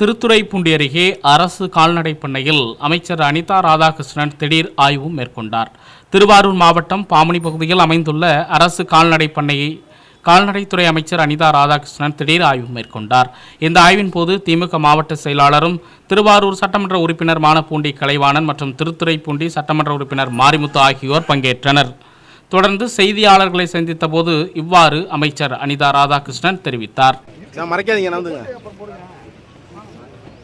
திருத்துறைப்பூண்டி அருகே அரசு கால்நடை பண்ணையில் அமைச்சர் அனிதா ராதாகிருஷ்ணன் திடீர் ஆய்வு மேற்கொண்டார். திருவாரூர் மாவட்டம் பாமணி பகுதியில் அமைந்துள்ள அரசு கால்நடை பண்ணையை கால்நடைத்துறை அமைச்சர் அனிதா ராதாகிருஷ்ணன் திடீர் ஆய்வு மேற்கொண்டார். இந்த ஆய்வின் போது திமுக மாவட்ட செயலாளரும் திருவாரூர் சட்டமன்ற உறுப்பினர் மானப்பூண்டி கலைவாணன் மற்றும் திருத்துறைப்பூண்டி சட்டமன்ற உறுப்பினர் மாரிமுத்து ஆகியோர் பங்கேற்றனர். தொடர்ந்து செய்தியாளர்களை சந்தித்த போது இவ்வாறு அமைச்சர் அனிதா ராதாகிருஷ்ணன் தெரிவித்தார்.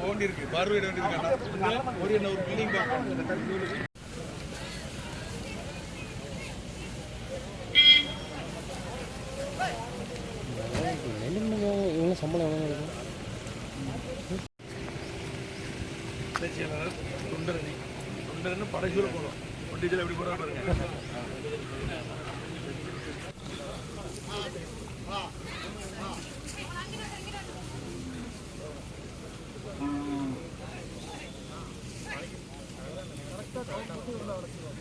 போண்டி இருக்கு பார்வையிட வேண்டியது ஒரு என்ன ஒரு பில்டிங் பார்க்கணும் இணைச் செயலாளர் தொண்டரணி தொண்டர்னு படகுல போகணும் ஒண்டிஜில் எப்படி போகிறா பாருங்க. கரெக்டாக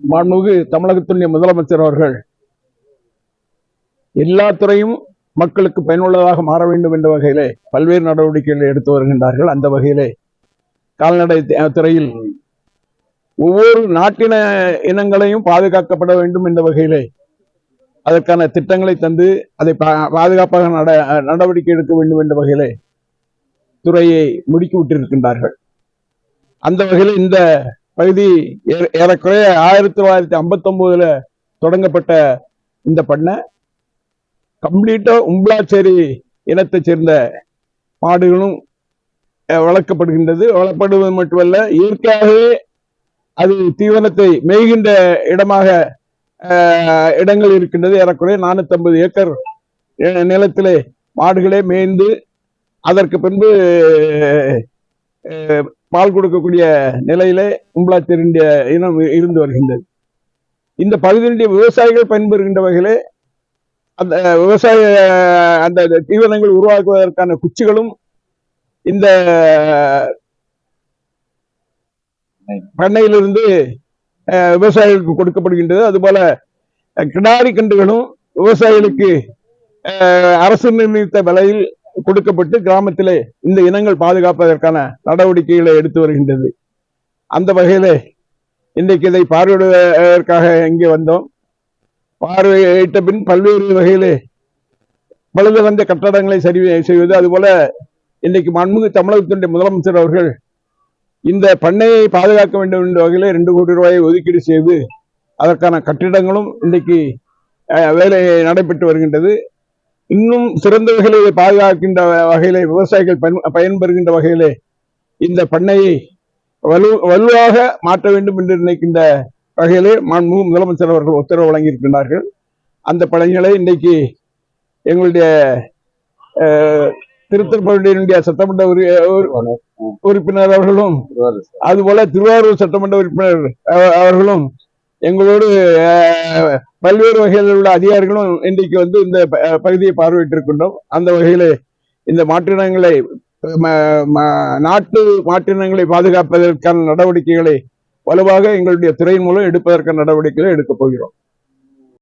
மாண்புமிகு தமிழகத்துடைய முதலமைச்சர் அவர்கள் எல்லா துறையும் மக்களுக்கு பயனுள்ளதாக மாற வேண்டும் என்ற வகையிலே பல்வேறு நடவடிக்கைகளை எடுத்து வருகின்றார்கள். அந்த வகையிலே கால்நடை துறையில் ஒவ்வொரு நாட்டின இனங்களையும் பாதுகாக்கப்பட வேண்டும் என்ற வகையிலே அதற்கான திட்டங்களை தந்து அதை பா- பாதுகாப்பாக நட நடவடிக்கை எடுக்க வேண்டும் என்ற வகையிலே துறையை முடுக்கி விட்டிருக்கின்றார்கள் அந்த வகையில் இந்த பகுதி ஏறக்குறைய ஆயிரத்தி தொள்ளாயிரத்தி ஐம்பத்தி ஒன்பதுல தொடங்கப்பட்ட இந்த பண்ணை கம்ப்ளீட்டா உம்பளாச்சேரி இனத்தைச் சேர்ந்த மாடுகளும் அஹ், வளர்க்கப்படுகின்றது. வளர்க்கப்படுவது மட்டுமல்ல இயற்கையாகவே அது தீவனத்தை மேய்கின்ற இடமாக இடங்கள் இருக்கின்றது. ஏறக்குறைய நானூத்தி ஐம்பது ஏக்கர் நிலத்திலே மாடுகளே மேய்ந்து அதற்கு பின்பு பால் கொடுக்கக்கூடிய நிலையிலே உம்பளாச்சேரியுடைய இனம் இருந்து வருகின்றது. இந்த பகுதியினுடைய விவசாயிகள் பயன்பெறுகின்ற வகையிலே அந்த விவசாய அந்த தீவனங்கள் உருவாக்குவதற்கான குச்சிகளும் இந்த பண்ணையிலிருந்து அஹ், விவசாயிகளுக்கு கொடுக்கப்படுகின்றது. அதுபோல கிடாரி கன்றுகளும் விவசாயிகளுக்கு அஹ், அரசு நிர்ணயித்த விலையில் கொடுக்கப்பட்டு கிராமத்திலே இந்த இனங்கள் பாதுகாப்பதற்கான நடவடிக்கைகளை எடுத்து வருகின்றது. அந்த வகையிலே இன்றைக்கு இதை பார்வையிடுவதற்காக இங்கே வந்தோம். பார்வையிட்ட பின் பல்வேறு வகையிலே வந்த கட்டடங்களை சரி செய்வது. அதுபோல இன்றைக்கு மன்முக தமிழகத்தினுடைய முதலமைச்சர் அவர்கள் இந்த பண்ணையை பாதுகாக்க வேண்டும் என்ற வகையில் ரெண்டு கோடி ரூபாயை ஒதுக்கீடு செய்து அதற்கான கட்டிடங்களும் இன்றைக்கு வேலை நடைபெற்று வருகின்றது. இன்னும் சிறந்த வகையில் இதை பாதுகாக்கின்ற வகையிலே விவசாயிகள் பயன் பயன்பெறுகின்ற வகையிலே இந்த பண்ணையை வலு வலுவாக மாற்ற வேண்டும் என்று நினைக்கின்ற வகையிலே மாண்புமிகு முதலமைச்சர் அவர்கள் உத்தரவு வழங்கியிருக்கின்றார்கள். அந்த பணிகளை இன்றைக்கு எங்களுடைய திருத்தப்பள்ளியினுடைய சட்டமன்ற உறுப்பினர் அவர்களும் அதுபோல திருவாரூர் சட்டமன்ற உறுப்பினர் அவர்களும் எங்களோடு பல்வேறு வகையில் உள்ள அதிகாரிகளும் இன்றைக்கு வந்து இந்த பகுதியை பார்வையிட்டிருக்கின்றோம். அந்த வகையிலே இந்த மாற்றினங்களை ம- நாட்டு மாற்றினங்களை பாதுகாப்பதற்கான நடவடிக்கைகளை வலுவாக எங்களுடைய துறையின் மூலம் எடுப்பதற்கான நடவடிக்கைகளை எடுக்கப் போகிறோம்.